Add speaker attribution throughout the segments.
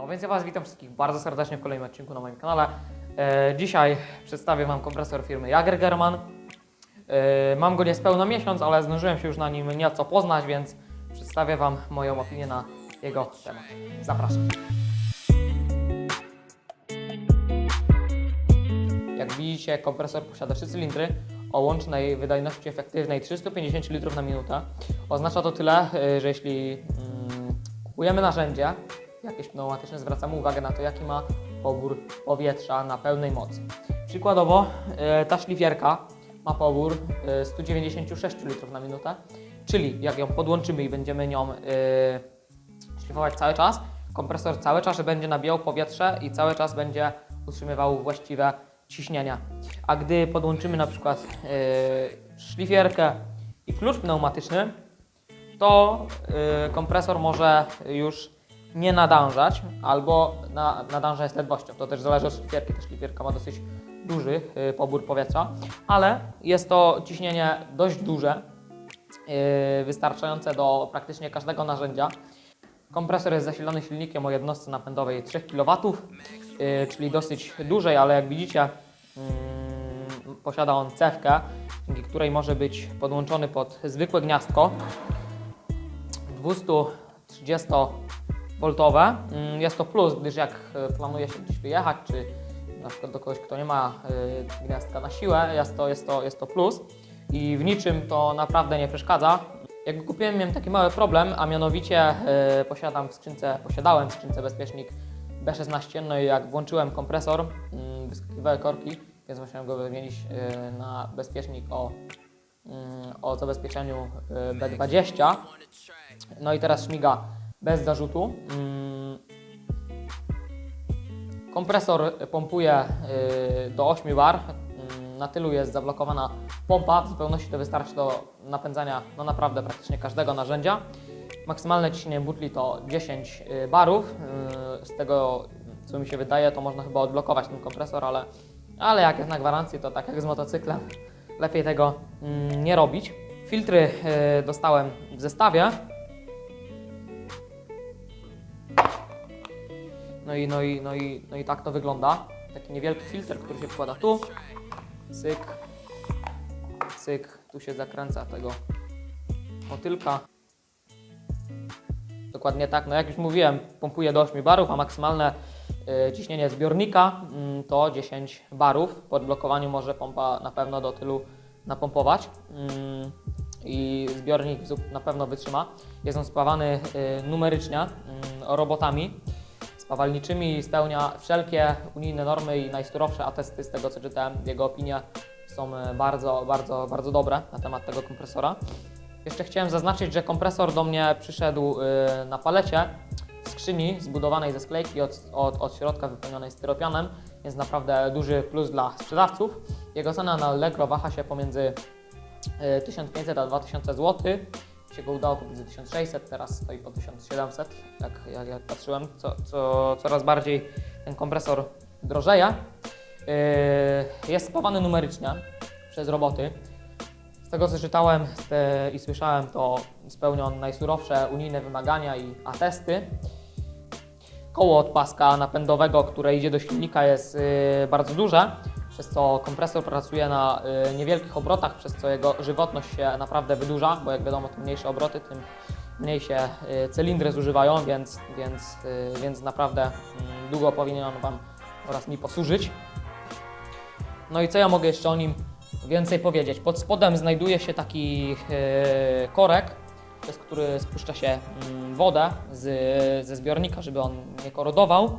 Speaker 1: No więc ja Was witam wszystkich bardzo serdecznie w kolejnym odcinku na moim kanale. E, dzisiaj przedstawię Wam kompresor firmy Jagergerman. E, mam go niespełna miesiąc, ale zdążyłem się już na nim nieco poznać, więc przedstawię Wam moją opinię na jego temat. Zapraszam. Jak widzicie, kompresor posiada 3 cylindry o łącznej wydajności efektywnej 350 litrów na minutę. Oznacza to tyle, y, że jeśli mm, kupujemy narzędzie jakieś pneumatyczne, zwracamy uwagę na to, jaki ma pobór powietrza na pełnej mocy. Przykładowo, y, ta szlifierka ma pobór y, 196 litrów na minutę, czyli jak ją podłączymy i będziemy nią y, szlifować cały czas, kompresor cały czas będzie nabijał powietrze i cały czas będzie utrzymywał właściwe ciśnienia. A gdy podłączymy na przykład szlifierkę i klucz pneumatyczny, to kompresor może już nie nadążać albo na, nadąża z ledwością. To też zależy od szlifierki. Ta szlifierka ma dosyć duży yy, pobór powietrza, ale jest to ciśnienie dość duże, yy, wystarczające do praktycznie każdego narzędzia. Kompresor jest zasilany silnikiem o jednostce napędowej 3 kW, yy, czyli dosyć dużej, ale jak widzicie, mm, posiada on cewkę, dzięki której może być podłączony pod zwykłe gniazdko 230V. Mm, Jest to plus, gdyż jak e, planuje się gdzieś wyjechać, czy na przykład do kogoś, kto nie ma y, gniazdka na siłę, jest to, jest, to, jest to plus i w niczym to naprawdę nie przeszkadza. Jak go kupiłem, miałem taki mały problem, a mianowicie y, posiadam w skrzynce, posiadałem w skrzynce bezpiecznik B16, no i jak włączyłem kompresor, y, wyskakiwały korki, więc musiałem go wymienić y, na bezpiecznik o, y, o zabezpieczeniu y, B20. No i teraz śmiga bez zarzutu. Mm, Kompresor pompuje y, do 8 bar. Mm, Na tylu jest zablokowana pompa. W zupełności to wystarczy do napędzania no naprawdę praktycznie każdego narzędzia. Maksymalne ciśnienie butli to 10 y, barów. Y, Z tego co mi się wydaje, to można chyba odblokować ten kompresor, ale, ale jak jest na gwarancji, to tak jak z motocyklem, lepiej tego mm, nie robić. Filtry dostałem w zestawie. No i, no, i, no, i, no i tak to wygląda. Taki niewielki filtr, który się wkłada tu. Cyk. Cyk. Tu się zakręca tego motylka. Dokładnie tak. No jak już mówiłem, pompuje do 8 barów, a maksymalne y, ciśnienie zbiornika mm, to 10 barów. Po odblokowaniu może pompa na pewno do tylu napompować. Mm, I zbiornik na pewno wytrzyma. Jest on spawany y, numerycznie mm, robotami spawalniczymi i spełnia wszelkie unijne normy i najsurowsze atesty z tego co czytałem. Jego opinie są e, bardzo, bardzo, bardzo dobre na temat tego kompresora. Jeszcze chciałem zaznaczyć, że kompresor do mnie przyszedł y, na palecie w skrzyni zbudowanej ze sklejki od, od, od środka wypełnionej styropianem, więc naprawdę duży plus dla sprzedawców. Jego cena na Allegro waha się pomiędzy y, 1500 a 2000 zł. Się go udało kupić za 1600, teraz stoi po 1700, jak, jak, jak patrzyłem, co, co, coraz bardziej ten kompresor drożeje. Yy, jest spawany numerycznie przez roboty. Z tego co czytałem e, i słyszałem, to spełnia on najsurowsze unijne wymagania i atesty. Koło od paska napędowego, które idzie do silnika jest y, bardzo duże, przez co kompresor pracuje na y, niewielkich obrotach, przez co jego żywotność się naprawdę wydłuża, bo jak wiadomo, tym mniejsze obroty, tym mniej się y, cylindry zużywają, więc, więc, y, więc naprawdę mm, długo powinien on Wam oraz mi posłużyć. No i co ja mogę jeszcze o nim więcej powiedzieć? Pod spodem znajduje się taki korek, przez który spuszcza się mm, wodę z, ze zbiornika, żeby on nie korodował.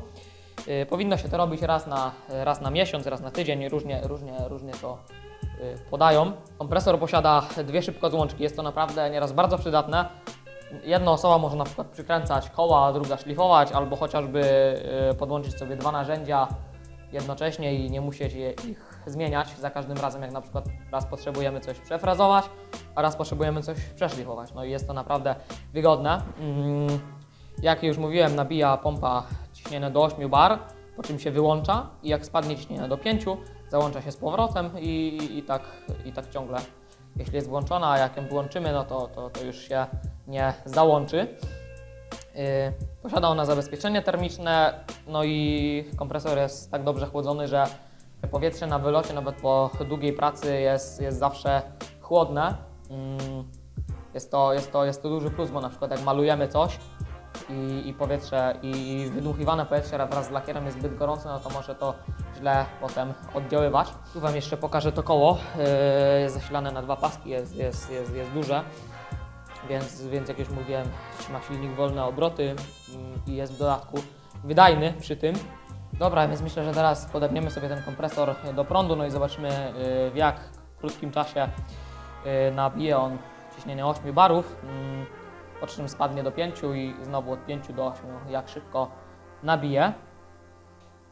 Speaker 1: E, powinno się to robić raz na, raz na miesiąc, raz na tydzień, różnie, różnie, różnie to e, podają. Kompresor posiada dwie szybkozłączki, jest to naprawdę nieraz bardzo przydatne. Jedna osoba może na przykład przykręcać koła, druga szlifować, albo chociażby podłączyć sobie dwa narzędzia jednocześnie i nie musieć ich zmieniać za każdym razem, jak na przykład raz potrzebujemy coś przefrazować, a raz potrzebujemy coś przeszlifować. No i jest to naprawdę wygodne. Mm, Jak już mówiłem, nabija pompa ciśnienie do 8 bar, po czym się wyłącza i jak spadnie ciśnienie do 5, załącza się z powrotem i, i, tak, i tak ciągle. Jeśli jest włączona, a jak ją wyłączymy, no to, to, to już się nie załączy. Yy, Posiada ona zabezpieczenie termiczne, no i kompresor jest tak dobrze chłodzony, że powietrze na wylocie, nawet po długiej pracy, jest, jest zawsze chłodne. Mm, Jest to, jest, to, jest to duży plus, bo na przykład jak malujemy coś i, i powietrze, i, wydmuchiwane powietrze wraz z lakierem jest zbyt gorące, no to może to źle potem oddziaływać. Tu Wam jeszcze pokażę to koło. Yy, Jest zasilane na dwa paski, jest, jest, jest, jest duże. Więc, więc jak już mówiłem, ma silnik wolne obroty mm, i jest w dodatku wydajny przy tym. Dobra, więc myślę, że teraz podepniemy sobie ten kompresor do prądu, no i zobaczymy y, w jak krótkim czasie y, nabije on ciśnienie 8 barów, mm, po czym spadnie do 5 i znowu od 5 do 8 jak szybko nabije.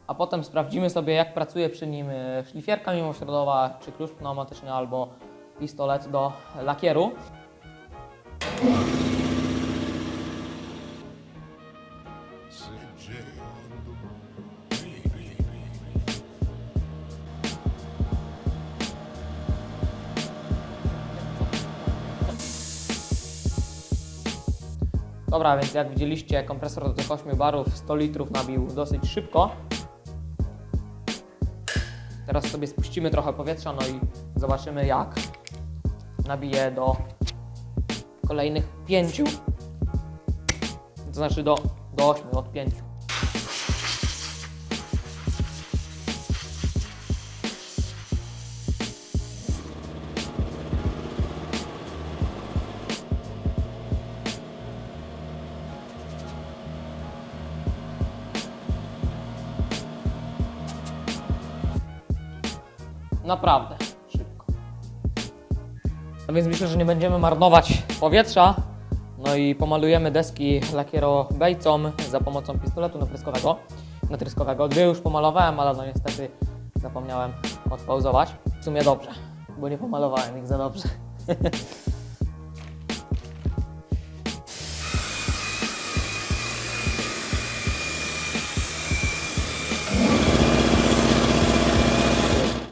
Speaker 1: A potem sprawdzimy sobie jak pracuje przy nim y, szlifierka mimośrodowa, czy klucz pneumatyczny albo pistolet do lakieru. Dobra, więc jak widzieliście, kompresor do tych 8 barów 100 litrów nabił dosyć szybko. Teraz sobie spuścimy trochę powietrza, no i zobaczymy jak nabije do kolejnych 5. To znaczy do, do 8 od 5. Naprawdę szybko. No więc myślę, że nie będziemy marnować powietrza. No i pomalujemy deski lakierobejcą za pomocą pistoletu natryskowego. natryskowego. Dwie już pomalowałem, ale no niestety zapomniałem odpauzować. W sumie dobrze, bo nie pomalowałem ich za dobrze.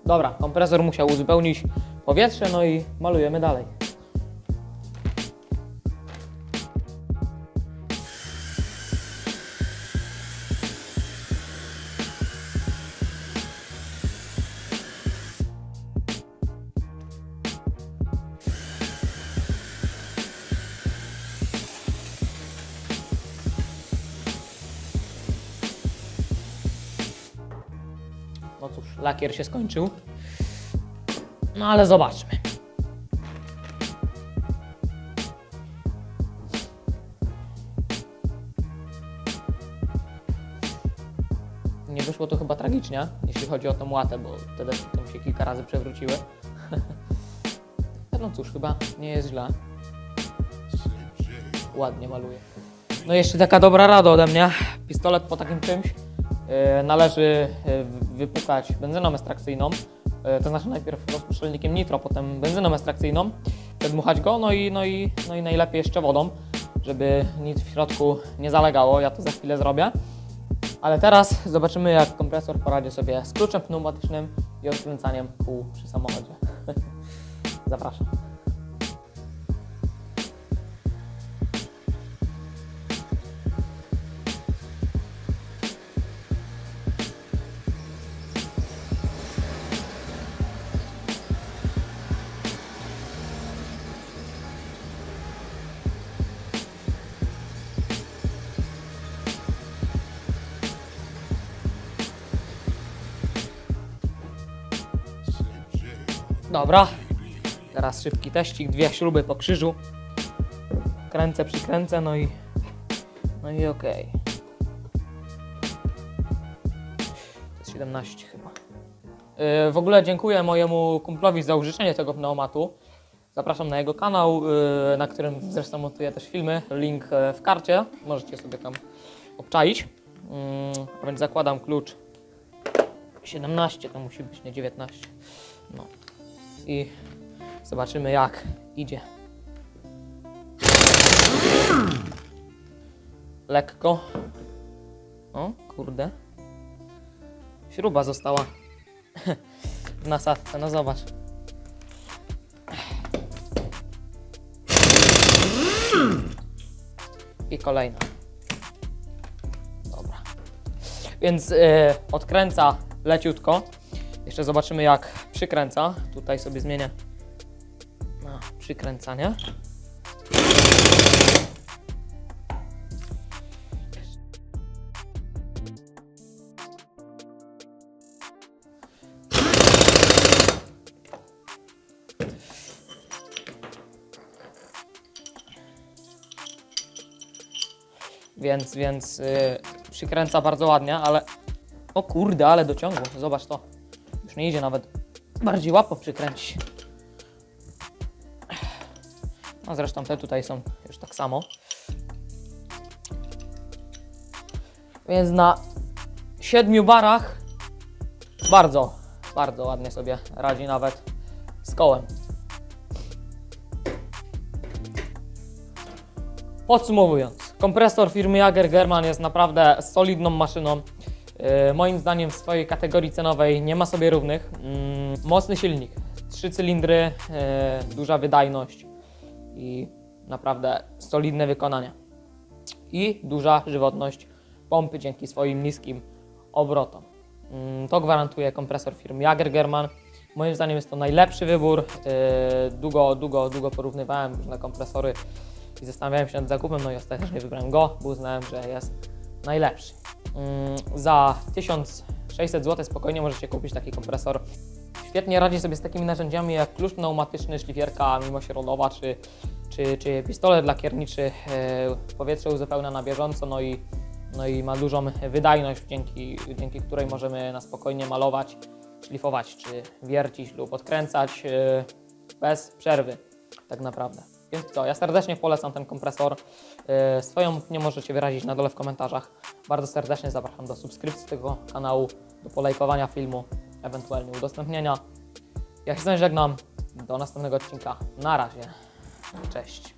Speaker 1: Dobra, kompresor musiał uzupełnić powietrze, no i malujemy dalej. Lakier się skończył. No ale zobaczmy. Nie wyszło to chyba tragicznie, jeśli chodzi o tą łatę, bo te deski tam się kilka razy przewróciły. no cóż, chyba nie jest źle. Ładnie maluje. No jeszcze taka dobra rada ode mnie. Pistolet po takim czymś e, należy e, wypukać benzyną ekstrakcyjną. E, To znaczy najpierw rozpuszczalnikiem nitro, potem benzyną ekstrakcyjną, przedmuchać go, no i, no, i, no i najlepiej jeszcze wodą, żeby nic w środku nie zalegało. Ja to za chwilę zrobię. Ale teraz zobaczymy, jak kompresor poradzi sobie z kluczem pneumatycznym i odkręcaniem kół przy samochodzie. Zapraszam. Dobra. Teraz szybki teścik, dwie śruby po krzyżu. Kręcę, przykręcę, no i no i okej. To jest 17 chyba. Yy, w ogóle dziękuję mojemu kumplowi za użyczenie tego pneumatu. Zapraszam na jego kanał, yy, na którym zresztą montuję też filmy. Link yy, w karcie. Możecie sobie tam obczaić. Yy, więc zakładam klucz 17, to musi być nie 19. No i zobaczymy jak idzie. Lekko. O, kurde. Śruba została w nasadce, no zobacz. I kolejna. Więc e, odkręca leciutko. Jeszcze zobaczymy jak przykręca. Tutaj sobie zmienię na przykręcanie. Więc, więc y, przykręca bardzo ładnie, ale o kurde, ale dociągło. Zobacz to. Już nie idzie nawet. Bardziej łatwo przykręcić. No zresztą te tutaj są już tak samo. Więc na siedmiu barach bardzo, bardzo ładnie sobie radzi nawet z kołem. Podsumowując, kompresor firmy Jager German jest naprawdę solidną maszyną. Yy, moim zdaniem w swojej kategorii cenowej nie ma sobie równych. Mm, mocny silnik, trzy cylindry, yy, duża wydajność i naprawdę solidne wykonanie. I duża żywotność pompy dzięki swoim niskim obrotom. Mm, To gwarantuje kompresor firmy Jager German. Moim zdaniem jest to najlepszy wybór. Yy, Długo, długo, długo porównywałem różne kompresory i zastanawiałem się nad zakupem, no i ostatecznie wybrałem go, bo uznałem, że jest najlepszy. Mm, Za 1600 zł spokojnie możecie kupić taki kompresor. Świetnie radzi sobie z takimi narzędziami jak klucz pneumatyczny, szlifierka mimośrodowa czy, czy, czy pistolet lakierniczy. E, Powietrze uzupełnia na bieżąco, no i, no i ma dużą wydajność, dzięki, dzięki której możemy na spokojnie malować, szlifować czy wiercić lub odkręcać e, bez przerwy tak naprawdę. Więc co, ja serdecznie polecam ten kompresor. Yy, Swoją opinię możecie wyrazić na dole w komentarzach. Bardzo serdecznie zapraszam do subskrypcji tego kanału, do polajkowania filmu, ewentualnie udostępnienia. Ja się z żegnam. Do następnego odcinka. Na razie. Cześć.